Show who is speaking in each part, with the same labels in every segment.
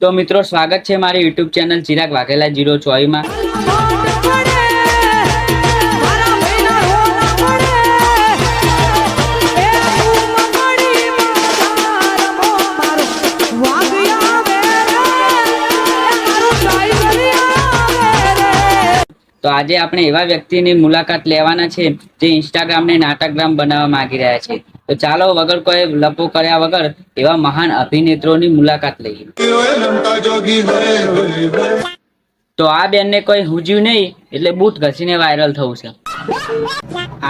Speaker 1: તો મિત્રો, સ્વાગત છે મારી YouTube channel Chirag Vaghela zero ચોઈમાં તો આજે આપણે એવા વ્યક્તિની મુલાકાત લેવાના છે જે ઇન્સ્ટાગ્રામને નાટકગ્રામ બનાવવા માંગી રહ્યા છે. તો ચાલો વગર કોઈ લપો કર્યા વગર એવા મહાન અભિનેત્રોની મુલાકાત લઈએ. તો આ બેનને કોઈ હુજ્યું નહીં, એટલે બૂટ ઘસીને વાયરલ થવું છે.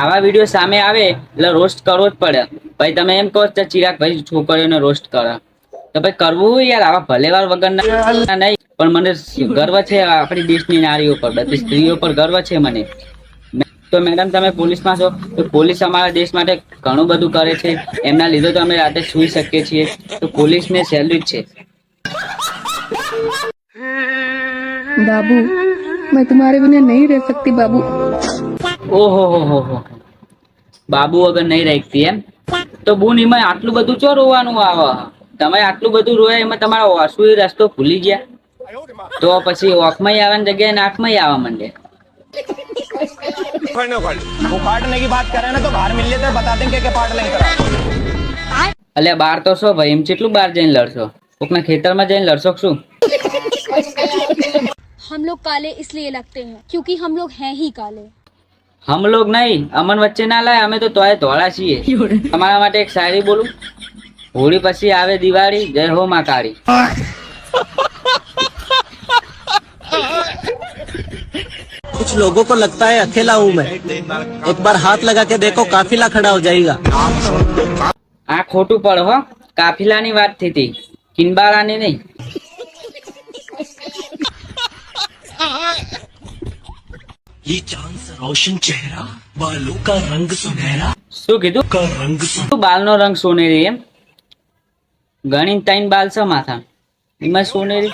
Speaker 1: આવા વીડિયો સામે આવે, એટલે રોસ્ટ કરવો જ પડે. ભાઈ, તમે એમ કહો તો ચિરાગ ભાઈ છોકરીઓને રોસ્ટ કરો. તો ભાઈ, કરવું યાર, આવા ભલેવાર વગરના નહીં, પણ મને ગર્વ છે આપણી દેશની નારીઓ પર, બધી સ્ત્રીઓ પર ગર્વ છે મને. તો મેડમ તમે પોલીસમાં છો તો પોલીસ અમારા દેશ માટે ઘણું બધું કરે છે. એમના લીધે તો અમે રાતે સુઈ શકીએ છીએ. તો પોલીસને સેલ્યુટ છે.
Speaker 2: બાબુ મેં તમારે વિના નહીં રહી શકતી બાબુ.
Speaker 1: ઓહો હો હો હો. બાબુ વગર નહીં રહેતી એમ? તો બુન એમાં આટલું બધું ચો રોવાનું આવે? તમે આટલું બધું રોયા એમાં તમારો વાસુ રસ્તો ભૂલી ગયા. તો પછી ઓખમાં આવે ને જગ્યાએ નાકમાં આવે મંડે.
Speaker 3: वो काटने की बात करे ना तो बाहर मिल लेते हैं, बता देंगे कि पाट लेंगे
Speaker 1: એટલે બાર તો શું ભાઈ એમ કેટલું બહાર જઈને લડશો કોકના ખેતરમાં જઈને લડશો કે શું
Speaker 4: हम लोग काले इसलिए लगते हैं क्योंकि हम लोग हैं ही काले
Speaker 1: હમ લોગ નહીં અમન વચ્ચે ના લાય અમે તો તોય ધોળા છીએ તમારા માટે એક શાયરી બોલું હોળી પછી આવે દિવાળી જય હો માં કાળી
Speaker 5: कुछ लोगों को लगता है अकेला हूँ मैं एक बार हाथ लगा के देखो काफिला खड़ा हो जाएगा
Speaker 1: આ ખોટું પડે હો કાફિલાની વાત થઈ હતી કિનબારાની નહીં
Speaker 5: ये चांद सा रोशन चेहरा बालों का रंग सुनहरा
Speaker 1: શું કીધું
Speaker 5: का रंग सुन
Speaker 1: શું બાલનો રંગ સોનેરી એમ ગણી ત્રણ બાલ છે માથા એમાં સોનેરી